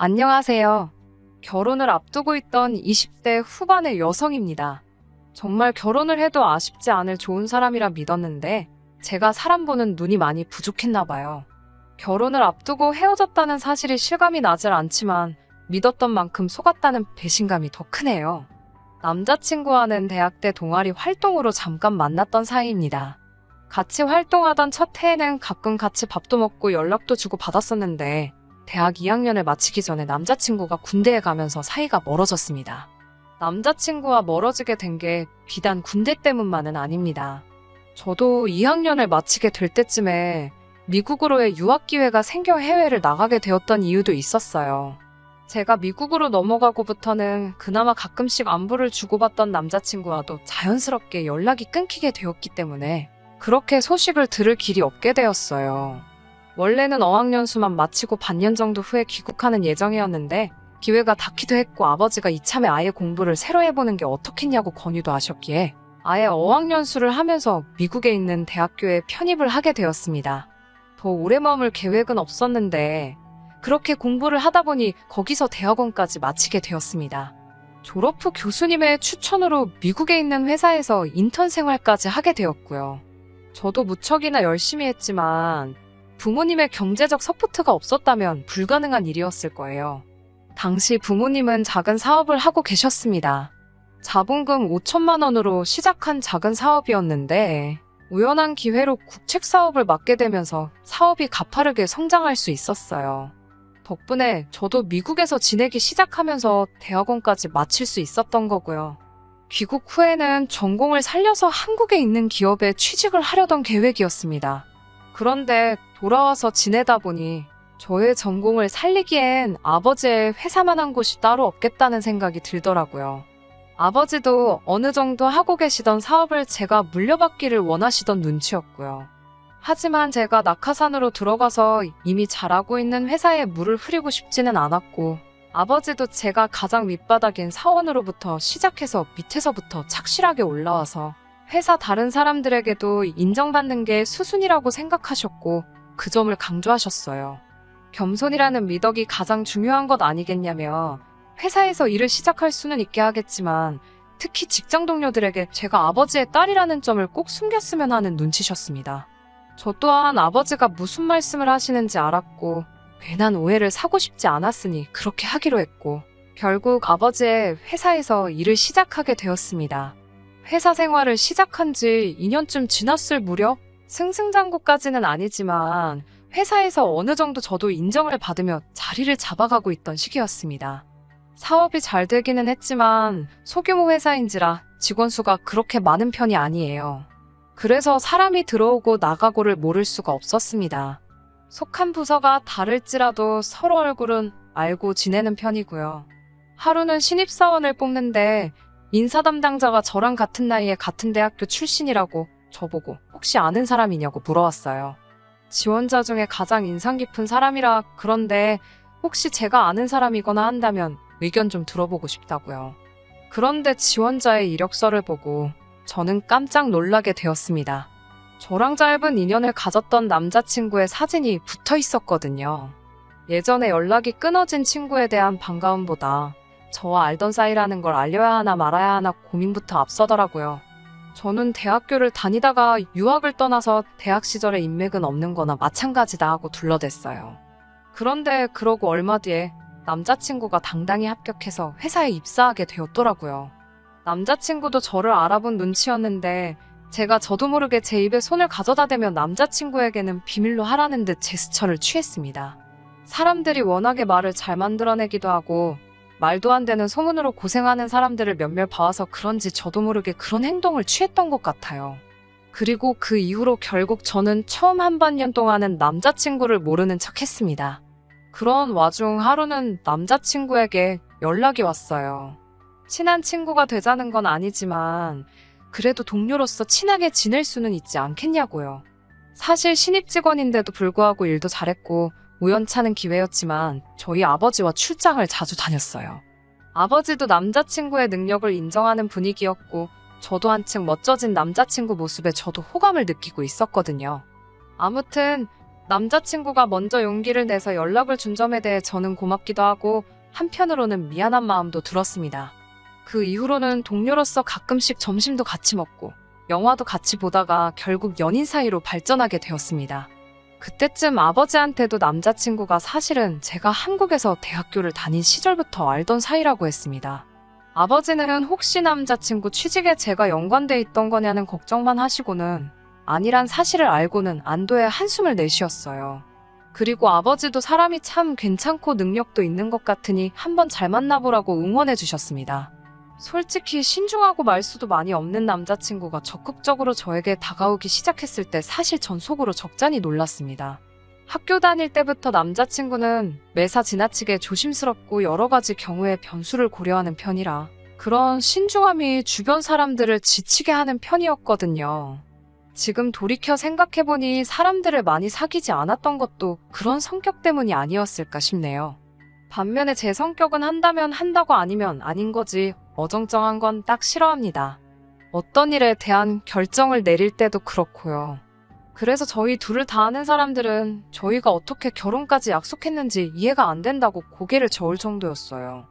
안녕하세요. 결혼을 앞두고 있던 20대 후반의 여성입니다. 정말 결혼을 해도 아쉽지 않을 좋은 사람이라 믿었는데 제가 사람 보는 눈이 많이 부족했나 봐요. 결혼을 앞두고 헤어졌다는 사실이 실감이 나질 않지만 믿었던 만큼 속았다는 배신감이 더 크네요. 남자친구와는 대학 때 동아리 활동으로 잠깐 만났던 사이입니다. 같이 활동하던 첫 해에는 가끔 같이 밥도 먹고 연락도 주고 받았었는데 대학 2학년을 마치기 전에 남자친구가 군대에 가면서 사이가 멀어졌습니다. 남자친구와 멀어지게 된 게 비단 군대 때문만은 아닙니다. 저도 2학년을 마치게 될 때쯤에 미국으로의 유학 기회가 생겨 해외를 나가게 되었던 이유도 있었어요. 제가 미국으로 넘어가고부터는 그나마 가끔씩 안부를 주고받던 남자친구와도 자연스럽게 연락이 끊기게 되었기 때문에 그렇게 소식을 들을 길이 없게 되었어요. 원래는 어학연수만 마치고 반년 정도 후에 귀국하는 예정이었는데 기회가 닿기도 했고 아버지가 이참에 아예 공부를 새로 해보는 게 어떻겠냐고 권유도 하셨기에 아예 어학연수를 하면서 미국에 있는 대학교에 편입을 하게 되었습니다. 더 오래 머물 계획은 없었는데 그렇게 공부를 하다 보니 거기서 대학원까지 마치게 되었습니다. 졸업 후 교수님의 추천으로 미국에 있는 회사에서 인턴 생활까지 하게 되었고요. 저도 무척이나 열심히 했지만 부모님의 경제적 서포트가 없었다면 불가능한 일이었을 거예요. 당시 부모님은 작은 사업을 하고 계셨습니다. 자본금 5천만 원으로 시작한 작은 사업이었는데 우연한 기회로 국책 사업을 맡게 되면서 사업이 가파르게 성장할 수 있었어요. 덕분에 저도 미국에서 지내기 시작하면서 대학원까지 마칠 수 있었던 거고요. 귀국 후에는 전공을 살려서 한국에 있는 기업에 취직을 하려던 계획이었습니다. 그런데 돌아와서 지내다 보니 저의 전공을 살리기엔 아버지의 회사만한 곳이 따로 없겠다는 생각이 들더라고요. 아버지도 어느 정도 하고 계시던 사업을 제가 물려받기를 원하시던 눈치였고요. 하지만 제가 낙하산으로 들어가서 이미 잘하고 있는 회사에 물을 흐리고 싶지는 않았고, 아버지도 제가 가장 밑바닥인 사원으로부터 시작해서 밑에서부터 착실하게 올라와서 회사 다른 사람들에게도 인정받는 게 수순이라고 생각하셨고, 그 점을 강조하셨어요. 겸손이라는 미덕이 가장 중요한 것 아니겠냐며 회사에서 일을 시작할 수는 있게 하겠지만 특히 직장 동료들에게 제가 아버지의 딸이라는 점을 꼭 숨겼으면 하는 눈치셨습니다. 저 또한 아버지가 무슨 말씀을 하시는지 알았고 괜한 오해를 사고 싶지 않았으니 그렇게 하기로 했고 결국 아버지의 회사에서 일을 시작하게 되었습니다. 회사 생활을 시작한 지 2년쯤 지났을 무렵 승승장구까지는 아니지만 회사에서 어느 정도 저도 인정을 받으며 자리를 잡아가고 있던 시기였습니다. 사업이 잘 되기는 했지만 소규모 회사인지라 직원 수가 그렇게 많은 편이 아니에요. 그래서 사람이 들어오고 나가고를 모를 수가 없었습니다. 속한 부서가 다를지라도 서로 얼굴은 알고 지내는 편이고요. 하루는 신입사원을 뽑는데 인사 담당자가 저랑 같은 나이에 같은 대학교 출신이라고 저보고 혹시 아는 사람이냐고 물어왔어요. 지원자 중에 가장 인상 깊은 사람이라 그런데 혹시 제가 아는 사람이거나 한다면 의견 좀 들어보고 싶다고요. 그런데 지원자의 이력서를 보고 저는 깜짝 놀라게 되었습니다. 저랑 짧은 인연을 가졌던 남자친구의 사진이 붙어 있었거든요. 예전에 연락이 끊어진 친구에 대한 반가움보다 저와 알던 사이라는 걸 알려야 하나 말아야 하나 고민부터 앞서더라고요. 저는 대학교를 다니다가 유학을 떠나서 대학 시절의 인맥은 없는 거나 마찬가지다 하고 둘러댔어요. 그런데 그러고 얼마 뒤에 남자친구가 당당히 합격해서 회사에 입사하게 되었더라고요. 남자친구도 저를 알아본 눈치였는데 제가 저도 모르게 제 입에 손을 가져다 대며 남자친구에게는 비밀로 하라는 듯 제스처를 취했습니다. 사람들이 워낙에 말을 잘 만들어내기도 하고 말도 안 되는 소문으로 고생하는 사람들을 몇몇 봐와서 그런지 저도 모르게 그런 행동을 취했던 것 같아요. 그리고 그 이후로 결국 저는 처음 한 반년 동안은 남자친구를 모르는 척 했습니다. 그런 와중 하루는 남자친구에게 연락이 왔어요. 친한 친구가 되자는 건 아니지만 그래도 동료로서 친하게 지낼 수는 있지 않겠냐고요. 사실 신입 직원인데도 불구하고 일도 잘했고 우연찮은 기회였지만 저희 아버지와 출장을 자주 다녔어요. 아버지도 남자친구의 능력을 인정하는 분위기였고 저도 한층 멋져진 남자친구 모습에 저도 호감을 느끼고 있었거든요. 아무튼 남자친구가 먼저 용기를 내서 연락을 준 점에 대해 저는 고맙기도 하고 한편으로는 미안한 마음도 들었습니다. 그 이후로는 동료로서 가끔씩 점심도 같이 먹고 영화도 같이 보다가 결국 연인 사이로 발전하게 되었습니다. 그때쯤 아버지한테도 남자친구가 사실은 제가 한국에서 대학교를 다닌 시절부터 알던 사이라고 했습니다. 아버지는 혹시 남자친구 취직에 제가 연관돼 있던 거냐는 걱정만 하시고는 아니란 사실을 알고는 안도의 한숨을 내쉬었어요. 그리고 아버지도 사람이 참 괜찮고 능력도 있는 것 같으니 한번 잘 만나보라고 응원해 주셨습니다. 솔직히 신중하고 말수도 많이 없는 남자친구가 적극적으로 저에게 다가오기 시작했을 때 사실 전 속으로 적잖이 놀랐습니다. 학교 다닐 때부터 남자친구는 매사 지나치게 조심스럽고 여러 가지 경우의 변수를 고려하는 편이라 그런 신중함이 주변 사람들을 지치게 하는 편이었거든요. 지금 돌이켜 생각해보니 사람들을 많이 사귀지 않았던 것도 그런 성격 때문이 아니었을까 싶네요. 반면에 제 성격은 한다면 한다고 아니면 아닌 거지 어정쩡한 건 딱 싫어합니다. 어떤 일에 대한 결정을 내릴 때도 그렇고요. 그래서 저희 둘을 다 아는 사람들은 저희가 어떻게 결혼까지 약속했는지 이해가 안 된다고 고개를 저을 정도였어요.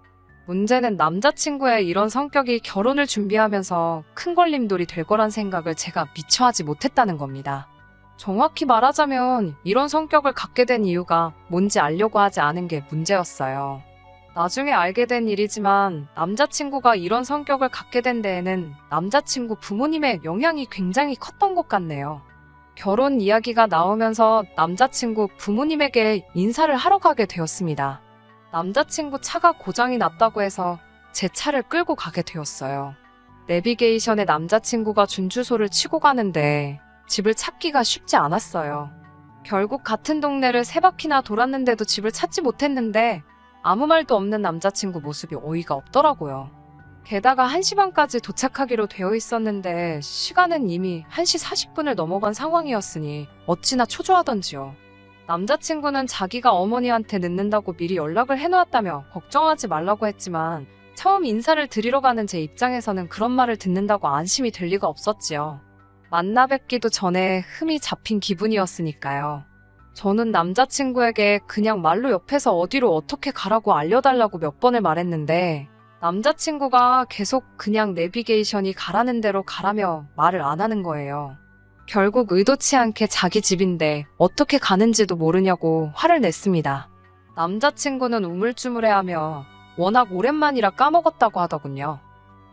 문제는 남자친구의 이런 성격이 결혼을 준비하면서 큰 걸림돌이 될 거란 생각을 제가 미처 하지 못했다는 겁니다. 정확히 말하자면 이런 성격을 갖게 된 이유가 뭔지 알려고 하지 않은 게 문제였어요. 나중에 알게 된 일이지만 남자친구가 이런 성격을 갖게 된 데에는 남자친구 부모님의 영향이 굉장히 컸던 것 같네요. 결혼 이야기가 나오면서 남자친구 부모님에게 인사를 하러 가게 되었습니다. 남자친구 차가 고장이 났다고 해서 제 차를 끌고 가게 되었어요. 내비게이션에 남자친구가 준 주소를 치고 가는데 집을 찾기가 쉽지 않았어요. 결국 같은 동네를 세 바퀴나 돌았는데도 집을 찾지 못했는데 아무 말도 없는 남자친구 모습이 어이가 없더라고요. 게다가 1시 반까지 도착하기로 되어 있었는데 시간은 이미 1시 40분을 넘어간 상황이었으니 어찌나 초조하던지요. 남자친구는 자기가 어머니한테 늦는다고 미리 연락을 해놓았다며 걱정하지 말라고 했지만 처음 인사를 드리러 가는 제 입장에서는 그런 말을 듣는다고 안심이 될 리가 없었지요. 만나 뵙기도 전에 흠이 잡힌 기분이었으니까요. 저는 남자친구에게 그냥 말로 옆에서 어디로 어떻게 가라고 알려달라고 몇 번을 말했는데 남자친구가 계속 그냥 내비게이션이 가라는 대로 가라며 말을 안 하는 거예요. 결국 의도치 않게 자기 집인데 어떻게 가는지도 모르냐고 화를 냈습니다. 남자친구는 우물쭈물해하며 워낙 오랜만이라 까먹었다고 하더군요.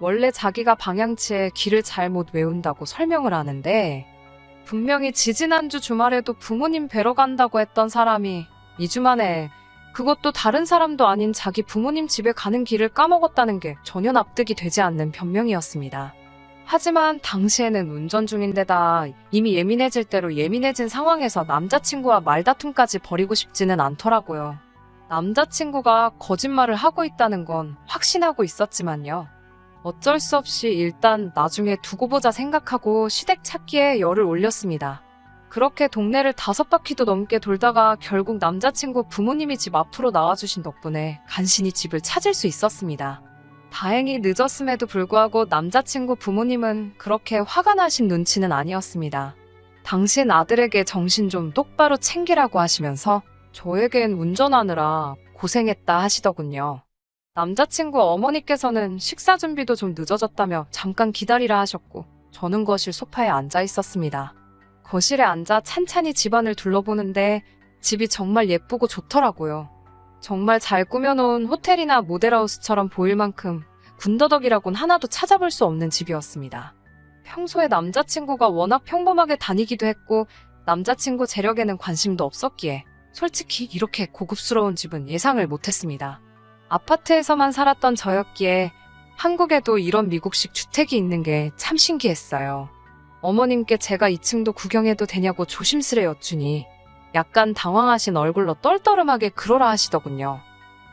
원래 자기가 방향치에 길을 잘못 외운다고 설명을 하는데 분명히 지지난주 주말에도 부모님 뵈러 간다고 했던 사람이 2주 만에 그것도 다른 사람도 아닌 자기 부모님 집에 가는 길을 까먹었다는 게 전혀 납득이 되지 않는 변명이었습니다. 하지만 당시에는 운전 중인데다 이미 예민해질 대로 예민해진 상황에서 남자친구와 말다툼까지 벌이고 싶지는 않더라고요. 남자친구가 거짓말을 하고 있다는 건 확신하고 있었지만요. 어쩔 수 없이 일단 나중에 두고 보자 생각하고 시댁 찾기에 열을 올렸습니다. 그렇게 동네를 다섯 바퀴도 넘게 돌다가 결국 남자친구 부모님이 집 앞으로 나와주신 덕분에 간신히 집을 찾을 수 있었습니다. 다행히 늦었음에도 불구하고 남자친구 부모님은 그렇게 화가 나신 눈치는 아니었습니다. 당신 아들에게 정신 좀 똑바로 챙기라고 하시면서 저에겐 운전하느라 고생했다 하시더군요. 남자친구 어머니께서는 식사 준비도 좀 늦어졌다며 잠깐 기다리라 하셨고 저는 거실 소파에 앉아 있었습니다. 거실에 앉아 찬찬히 집안을 둘러보는데 집이 정말 예쁘고 좋더라고요. 정말 잘 꾸며놓은 호텔이나 모델하우스처럼 보일 만큼 군더더기라곤 하나도 찾아볼 수 없는 집이었습니다. 평소에 남자친구가 워낙 평범하게 다니기도 했고 남자친구 재력에는 관심도 없었기에 솔직히 이렇게 고급스러운 집은 예상을 못했습니다. 아파트에서만 살았던 저였기에 한국에도 이런 미국식 주택이 있는 게 참 신기했어요. 어머님께 제가 2층도 구경해도 되냐고 조심스레 여쭈니 약간 당황하신 얼굴로 떨떠름하게 그러라 하시더군요.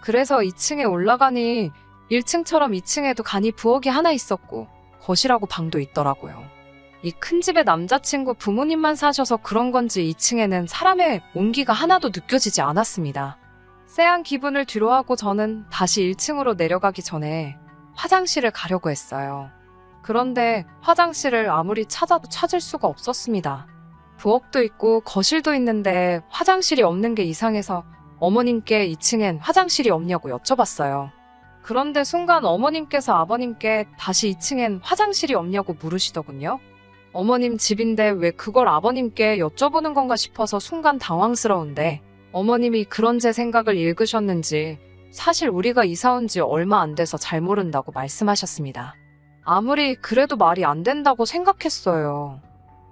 그래서 2층에 올라가니 1층처럼 2층에도 간이 부엌이 하나 있었고 거실하고 방도 있더라고요. 이 큰 집에 남자친구 부모님만 사셔서 그런 건지 2층에는 사람의 온기가 하나도 느껴지지 않았습니다. 쎄한 기분을 뒤로하고 저는 다시 1층으로 내려가기 전에 화장실을 가려고 했어요. 그런데 화장실을 아무리 찾아도 찾을 수가 없었습니다. 부엌도 있고 거실도 있는데 화장실이 없는 게 이상해서 어머님께 2층엔 화장실이 없냐고 여쭤봤어요. 그런데 순간 어머님께서 아버님께 다시 2층엔 화장실이 없냐고 물으시더군요. 어머님 집인데 왜 그걸 아버님께 여쭤보는 건가 싶어서 순간 당황스러운데 어머님이 그런 제 생각을 읽으셨는지 사실 우리가 이사 온 지 얼마 안 돼서 잘 모른다고 말씀하셨습니다. 아무리 그래도 말이 안 된다고 생각했어요.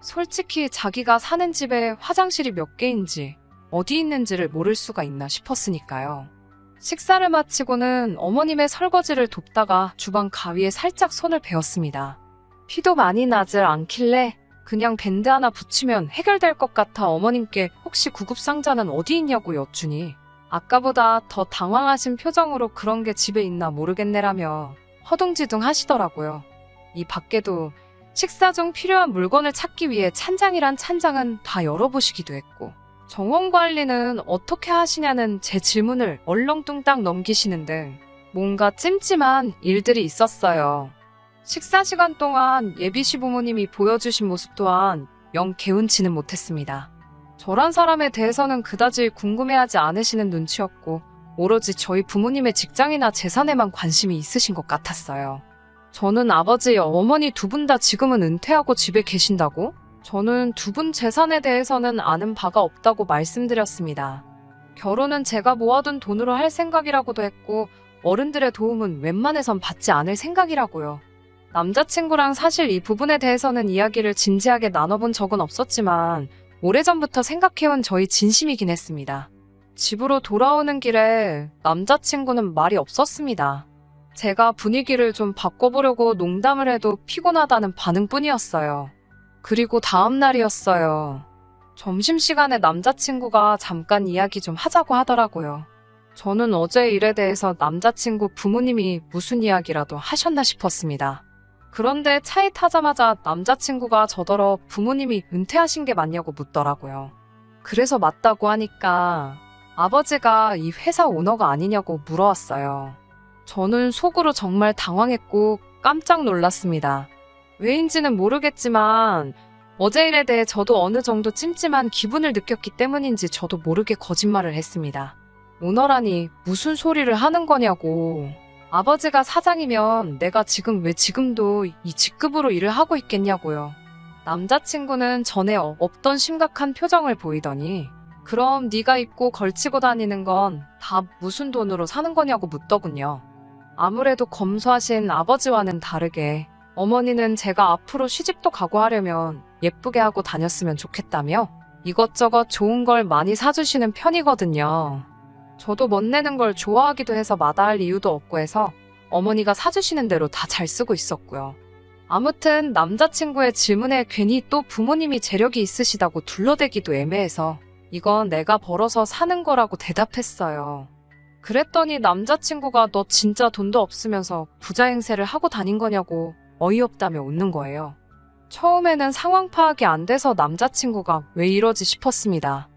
솔직히 자기가 사는 집에 화장실이 몇 개인지 어디 있는지를 모를 수가 있나 싶었으니까요. 식사를 마치고는 어머님의 설거지를 돕다가 주방 가위에 살짝 손을 베었습니다. 피도 많이 나질 않길래 그냥 밴드 하나 붙이면 해결될 것 같아 어머님께 혹시 구급상자는 어디 있냐고 여쭈니 아까보다 더 당황하신 표정으로 그런 게 집에 있나 모르겠네라며 허둥지둥 하시더라고요. 이 밖에도 식사 중 필요한 물건을 찾기 위해 찬장이란 찬장은 다 열어보시기도 했고 정원 관리는 어떻게 하시냐는 제 질문을 얼렁뚱땅 넘기시는 등 뭔가 찜찜한 일들이 있었어요. 식사 시간 동안 예비 시부모님이 보여주신 모습 또한 영 개운치는 못했습니다. 저란 사람에 대해서는 그다지 궁금해하지 않으시는 눈치였고 오로지 저희 부모님의 직장이나 재산에만 관심이 있으신 것 같았어요. 저는 아버지, 어머니 두 분 다 지금은 은퇴하고 집에 계신다고? 저는 두 분 재산에 대해서는 아는 바가 없다고 말씀드렸습니다. 결혼은 제가 모아둔 돈으로 할 생각이라고도 했고 어른들의 도움은 웬만해선 받지 않을 생각이라고요. 남자친구랑 사실 이 부분에 대해서는 이야기를 진지하게 나눠본 적은 없었지만 오래전부터 생각해온 저희 진심이긴 했습니다. 집으로 돌아오는 길에 남자친구는 말이 없었습니다. 제가 분위기를 좀 바꿔보려고 농담을 해도 피곤하다는 반응뿐이었어요. 그리고 다음 날이었어요. 점심시간에 남자친구가 잠깐 이야기 좀 하자고 하더라고요. 저는 어제 일에 대해서 남자친구 부모님이 무슨 이야기라도 하셨나 싶었습니다. 그런데 차에 타자마자 남자친구가 저더러 부모님이 은퇴하신 게 맞냐고 묻더라고요. 그래서 맞다고 하니까 아버지가 이 회사 오너가 아니냐고 물어왔어요. 저는 속으로 정말 당황했고 깜짝 놀랐습니다. 왜인지는 모르겠지만 어제 일에 대해 저도 어느 정도 찜찜한 기분을 느꼈기 때문인지 저도 모르게 거짓말을 했습니다. 오너라니 무슨 소리를 하는 거냐고. 아버지가 사장이면 내가 지금 왜 지금도 이 직급으로 일을 하고 있겠냐고요. 남자친구는 전에 어- 없던 심각한 표정을 보이더니 그럼 네가 입고 걸치고 다니는 건 다 무슨 돈으로 사는 거냐고 묻더군요. 아무래도 검소하신 아버지와는 다르게 어머니는 제가 앞으로 시집도 가고 하려면 예쁘게 하고 다녔으면 좋겠다며 이것저것 좋은 걸 많이 사주시는 편이거든요. 저도 멋내는 걸 좋아하기도 해서 마다할 이유도 없고 해서 어머니가 사주시는 대로 다 잘 쓰고 있었고요. 아무튼 남자친구의 질문에 괜히 또 부모님이 재력이 있으시다고 둘러대기도 애매해서 이건 내가 벌어서 사는 거라고 대답했어요. 그랬더니 남자친구가 너 진짜 돈도 없으면서 부자 행세를 하고 다닌 거냐고 어이없다며 웃는 거예요. 처음에는 상황 파악이 안 돼서 남자친구가 왜 이러지 싶었습니다.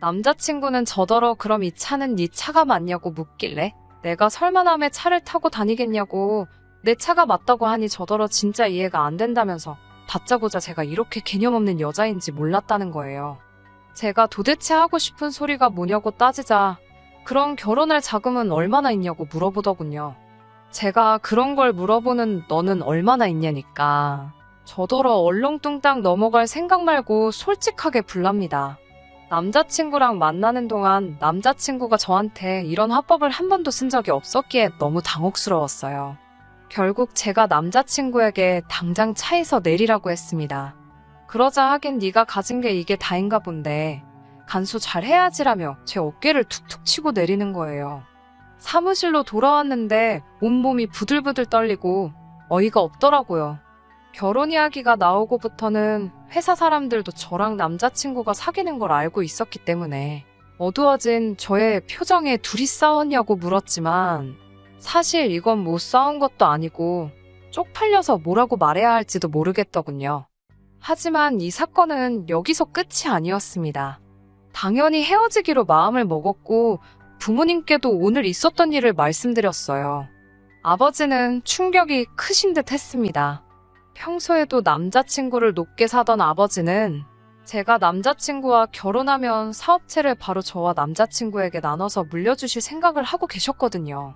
남자친구는 저더러 그럼 이 차는 네 차가 맞냐고 묻길래 내가 설마 남의 차를 타고 다니겠냐고 내 차가 맞다고 하니 저더러 진짜 이해가 안 된다면서 다짜고짜 제가 이렇게 개념 없는 여자인지 몰랐다는 거예요. 제가 도대체 하고 싶은 소리가 뭐냐고 따지자 그럼 결혼할 자금은 얼마나 있냐고 물어보더군요. 제가 그런 걸 물어보는 너는 얼마나 있냐니까. 저더러 얼렁뚱땅 넘어갈 생각 말고 솔직하게 불랍니다. 남자친구랑 만나는 동안 남자친구가 저한테 이런 화법을 한 번도 쓴 적이 없었기에 너무 당혹스러웠어요. 결국 제가 남자친구에게 당장 차에서 내리라고 했습니다. 그러자 하긴 네가 가진 게 이게 다인가 본데 간수 잘 해야지라며 제 어깨를 툭툭 치고 내리는 거예요. 사무실로 돌아왔는데 온몸이 부들부들 떨리고 어이가 없더라고요. 결혼 이야기가 나오고부터는 회사 사람들도 저랑 남자친구가 사귀는 걸 알고 있었기 때문에 어두워진 저의 표정에 둘이 싸웠냐고 물었지만 사실 이건 뭐 싸운 것도 아니고 쪽팔려서 뭐라고 말해야 할지도 모르겠더군요. 하지만 이 사건은 여기서 끝이 아니었습니다. 당연히 헤어지기로 마음을 먹었고 부모님께도 오늘 있었던 일을 말씀드렸어요. 아버지는 충격이 크신 듯 했습니다. 평소에도 남자친구를 높게 사던 아버지는 제가 남자친구와 결혼하면 사업체를 바로 저와 남자친구에게 나눠서 물려주실 생각을 하고 계셨거든요.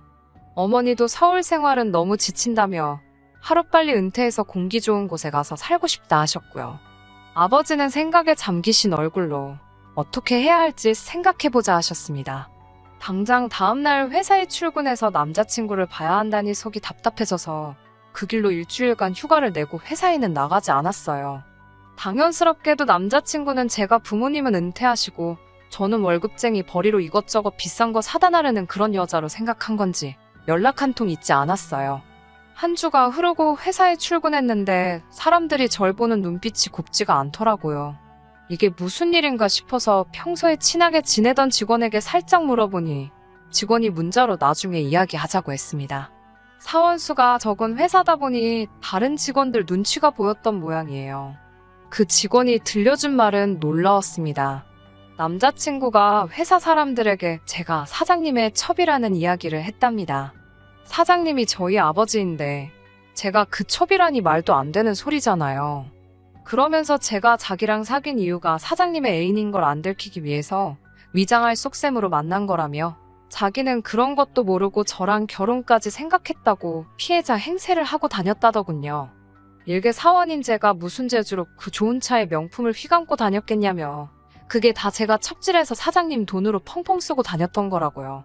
어머니도 서울 생활은 너무 지친다며 하루빨리 은퇴해서 공기 좋은 곳에 가서 살고 싶다 하셨고요. 아버지는 생각에 잠기신 얼굴로 어떻게 해야 할지 생각해보자 하셨습니다. 당장 다음날 회사에 출근해서 남자친구를 봐야 한다니 속이 답답해져서 그 길로 일주일간 휴가를 내고 회사에는 나가지 않았어요. 당연스럽게도 남자친구는 제가 부모님은 은퇴하시고 저는 월급쟁이 벌이로 이것저것 비싼 거 사다 나르는 그런 여자로 생각한 건지 연락 한통 있지 않았어요. 한 주가 흐르고 회사에 출근했는데 사람들이 절 보는 눈빛이 곱지가 않더라고요. 이게 무슨 일인가 싶어서 평소에 친하게 지내던 직원에게 살짝 물어보니 직원이 문자로 나중에 이야기하자고 했습니다. 사원수가 적은 회사다 보니 다른 직원들 눈치가 보였던 모양이에요. 그 직원이 들려준 말은 놀라웠습니다. 남자친구가 회사 사람들에게 제가 사장님의 첩이라는 이야기를 했답니다. 사장님이 저희 아버지인데 제가 그 첩이라니 말도 안 되는 소리잖아요. 그러면서 제가 자기랑 사귄 이유가 사장님의 애인인 걸 안 들키기 위해서 위장할 속셈으로 만난 거라며 자기는 그런 것도 모르고 저랑 결혼까지 생각했다고 피해자 행세를 하고 다녔다더군요. 일개 사원인 제가 무슨 재주로 그 좋은 차에 명품을 휘감고 다녔겠냐며 그게 다 제가 첩질해서 사장님 돈으로 펑펑 쓰고 다녔던 거라고요.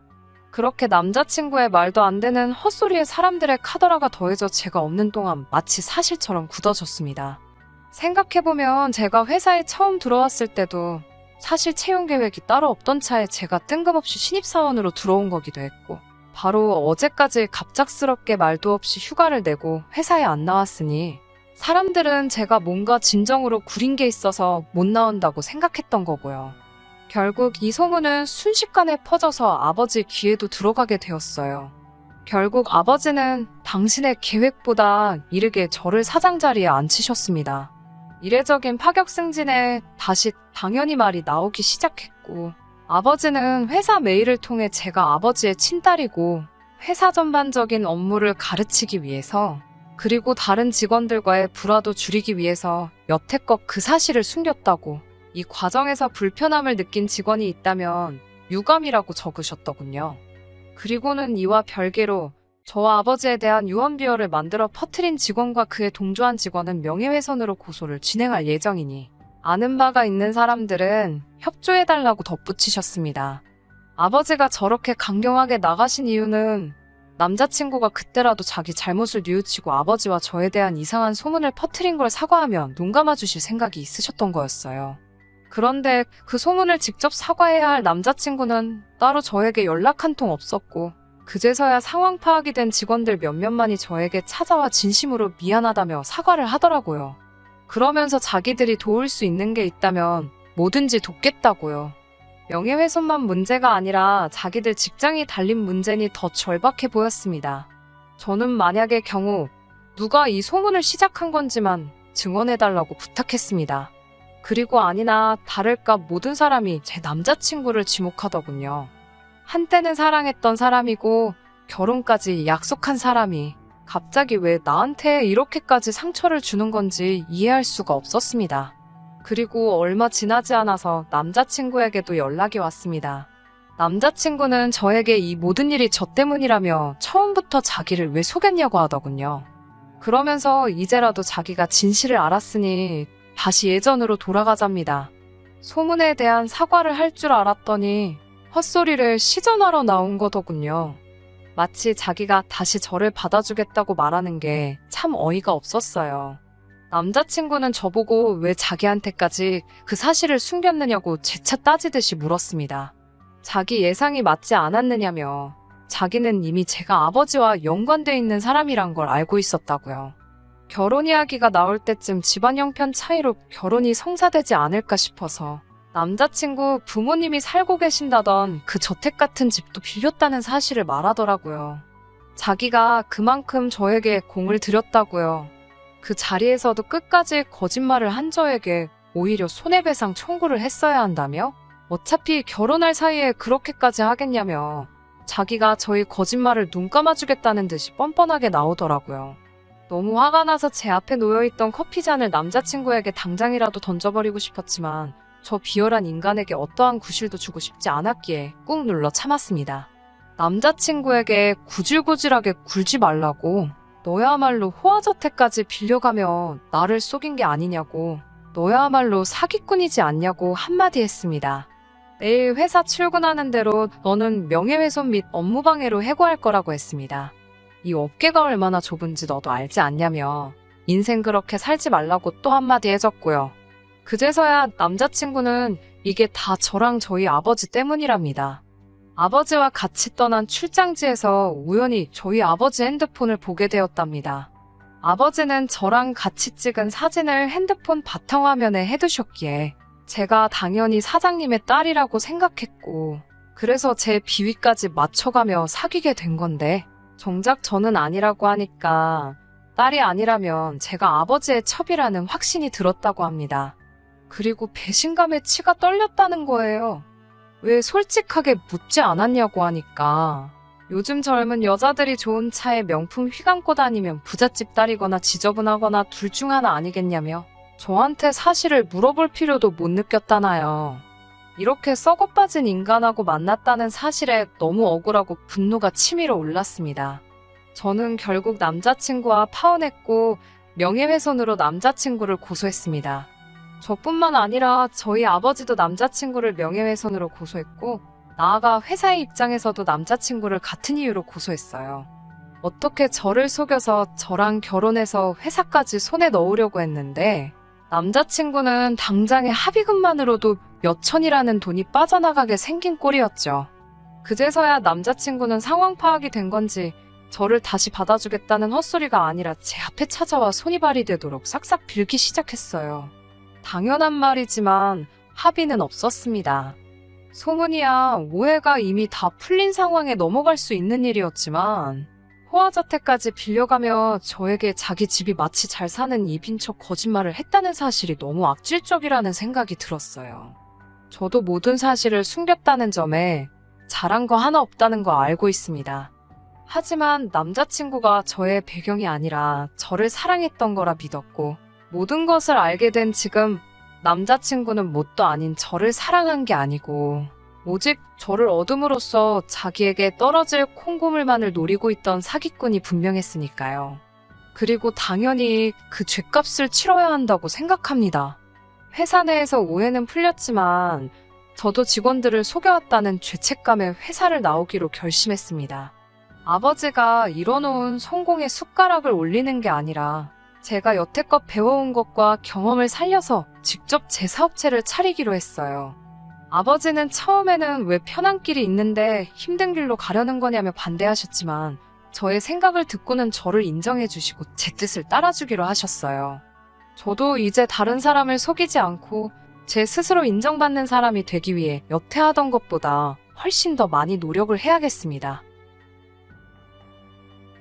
그렇게 남자친구의 말도 안 되는 헛소리에 사람들의 카더라가 더해져 제가 없는 동안 마치 사실처럼 굳어졌습니다. 생각해보면 제가 회사에 처음 들어왔을 때도 사실 채용 계획이 따로 없던 차에 제가 뜬금없이 신입사원으로 들어온 거기도 했고 바로 어제까지 갑작스럽게 말도 없이 휴가를 내고 회사에 안 나왔으니 사람들은 제가 뭔가 진정으로 구린 게 있어서 못 나온다고 생각했던 거고요. 결국 이 소문은 순식간에 퍼져서 아버지 귀에도 들어가게 되었어요. 결국 아버지는 당신의 계획보다 이르게 저를 사장 자리에 앉히셨습니다. 이례적인 파격 승진에 다시 당연히 말이 나오기 시작했고, 아버지는 회사 메일을 통해 제가 아버지의 친딸이고, 회사 전반적인 업무를 가르치기 위해서, 그리고 다른 직원들과의 불화도 줄이기 위해서 여태껏 그 사실을 숨겼다고, 이 과정에서 불편함을 느낀 직원이 있다면 유감이라고 적으셨더군요. 그리고는 이와 별개로 저와 아버지에 대한 유언비어를 만들어 퍼트린 직원과 그에 동조한 직원은 명예훼손으로 고소를 진행할 예정이니 아는 바가 있는 사람들은 협조해달라고 덧붙이셨습니다. 아버지가 저렇게 강경하게 나가신 이유는 남자친구가 그때라도 자기 잘못을 뉘우치고 아버지와 저에 대한 이상한 소문을 퍼트린 걸 사과하면 눈 감아주실 생각이 있으셨던 거였어요. 그런데 그 소문을 직접 사과해야 할 남자친구는 따로 저에게 연락 한 통 없었고 그제서야 상황 파악이 된 직원들 몇몇만이 저에게 찾아와 진심으로 미안하다며 사과를 하더라고요. 그러면서 자기들이 도울 수 있는 게 있다면 뭐든지 돕겠다고요. 명예훼손만 문제가 아니라 자기들 직장이 달린 문제니 더 절박해 보였습니다. 저는 만약의 경우 누가 이 소문을 시작한 건지만 증언해달라고 부탁했습니다. 그리고 아니나 다를까 모든 사람이 제 남자친구를 지목하더군요. 한때는 사랑했던 사람이고 결혼까지 약속한 사람이 갑자기 왜 나한테 이렇게까지 상처를 주는 건지 이해할 수가 없었습니다. 그리고 얼마 지나지 않아서 남자친구에게도 연락이 왔습니다. 남자친구는 저에게 이 모든 일이 저 때문이라며 처음부터 자기를 왜 속였냐고 하더군요. 그러면서 이제라도 자기가 진실을 알았으니 다시 예전으로 돌아가잡니다. 소문에 대한 사과를 할 줄 알았더니 헛소리를 시전하러 나온 거더군요. 마치 자기가 다시 저를 받아주겠다고 말하는 게 참 어이가 없었어요. 남자친구는 저보고 왜 자기한테까지 그 사실을 숨겼느냐고 재차 따지듯이 물었습니다. 자기 예상이 맞지 않았느냐며 자기는 이미 제가 아버지와 연관돼 있는 사람이란 걸 알고 있었다고요. 결혼 이야기가 나올 때쯤 집안 형편 차이로 결혼이 성사되지 않을까 싶어서 남자친구 부모님이 살고 계신다던 그 저택 같은 집도 빌렸다는 사실을 말하더라고요. 자기가 그만큼 저에게 공을 들였다고요. 그 자리에서도 끝까지 거짓말을 한 저에게 오히려 손해배상 청구를 했어야 한다며? 어차피 결혼할 사이에 그렇게까지 하겠냐며 자기가 저희 거짓말을 눈 감아주겠다는 듯이 뻔뻔하게 나오더라고요. 너무 화가 나서 제 앞에 놓여있던 커피잔을 남자친구에게 당장이라도 던져버리고 싶었지만 저 비열한 인간에게 어떠한 구실도 주고 싶지 않았기에 꾹 눌러 참았습니다. 남자친구에게 구질구질하게 굴지 말라고 너야말로 호화저택까지 빌려가며 나를 속인 게 아니냐고 너야말로 사기꾼이지 않냐고 한마디 했습니다. 내일 회사 출근하는 대로 너는 명예훼손 및 업무방해로 해고할 거라고 했습니다. 이 업계가 얼마나 좁은지 너도 알지 않냐며 인생 그렇게 살지 말라고 또 한마디 해줬고요. 그제서야 남자친구는 이게 다 저랑 저희 아버지 때문이랍니다. 아버지와 같이 떠난 출장지에서 우연히 저희 아버지 핸드폰을 보게 되었답니다. 아버지는 저랑 같이 찍은 사진을 핸드폰 바탕화면에 해두셨기에 제가 당연히 사장님의 딸이라고 생각했고 그래서 제 비위까지 맞춰가며 사귀게 된 건데 정작 저는 아니라고 하니까 딸이 아니라면 제가 아버지의 첩이라는 확신이 들었다고 합니다. 그리고 배신감에 치가 떨렸다는 거예요. 왜 솔직하게 묻지 않았냐고 하니까 요즘 젊은 여자들이 좋은 차에 명품 휘감고 다니면 부잣집 딸이거나 지저분하거나 둘 중 하나 아니겠냐며 저한테 사실을 물어볼 필요도 못 느꼈다나요. 이렇게 썩어 빠진 인간하고 만났다는 사실에 너무 억울하고 분노가 치밀어 올랐습니다. 저는 결국 남자친구와 파혼했고 명예훼손으로 남자친구를 고소했습니다. 저뿐만 아니라 저희 아버지도 남자친구를 명예훼손으로 고소했고 나아가 회사의 입장에서도 남자친구를 같은 이유로 고소했어요. 어떻게 저를 속여서 저랑 결혼해서 회사까지 손에 넣으려고 했는데 남자친구는 당장의 합의금만으로도 몇 천이라는 돈이 빠져나가게 생긴 꼴이었죠. 그제서야 남자친구는 상황 파악이 된 건지 저를 다시 받아주겠다는 헛소리가 아니라 제 앞에 찾아와 손이 발이 되도록 싹싹 빌기 시작했어요. 당연한 말이지만 합의는 없었습니다. 소문이야 오해가 이미 다 풀린 상황에 넘어갈 수 있는 일이었지만 호화자택까지 빌려가며 저에게 자기 집이 마치 잘 사는 입인 척 거짓말을 했다는 사실이 너무 악질적이라는 생각이 들었어요. 저도 모든 사실을 숨겼다는 점에 잘한 거 하나 없다는 거 알고 있습니다. 하지만 남자친구가 저의 배경이 아니라 저를 사랑했던 거라 믿었고 모든 것을 알게 된 지금 남자친구는 뭣도 아닌 저를 사랑한 게 아니고 오직 저를 얻음으로써 자기에게 떨어질 콩고물만을 노리고 있던 사기꾼이 분명했으니까요. 그리고 당연히 그 죗값을 치러야 한다고 생각합니다. 회사 내에서 오해는 풀렸지만 저도 직원들을 속여왔다는 죄책감에 회사를 나오기로 결심했습니다. 아버지가 이뤄놓은 성공의 숟가락을 올리는 게 아니라 제가 여태껏 배워온 것과 경험을 살려서 직접 제 사업체를 차리기로 했어요. 아버지는 처음에는 왜 편한 길이 있는데 힘든 길로 가려는 거냐며 반대하셨지만 저의 생각을 듣고는 저를 인정해 주시고 제 뜻을 따라주기로 하셨어요. 저도 이제 다른 사람을 속이지 않고 제 스스로 인정받는 사람이 되기 위해 여태 하던 것보다 훨씬 더 많이 노력을 해야겠습니다.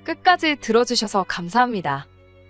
끝까지 들어주셔서 감사합니다.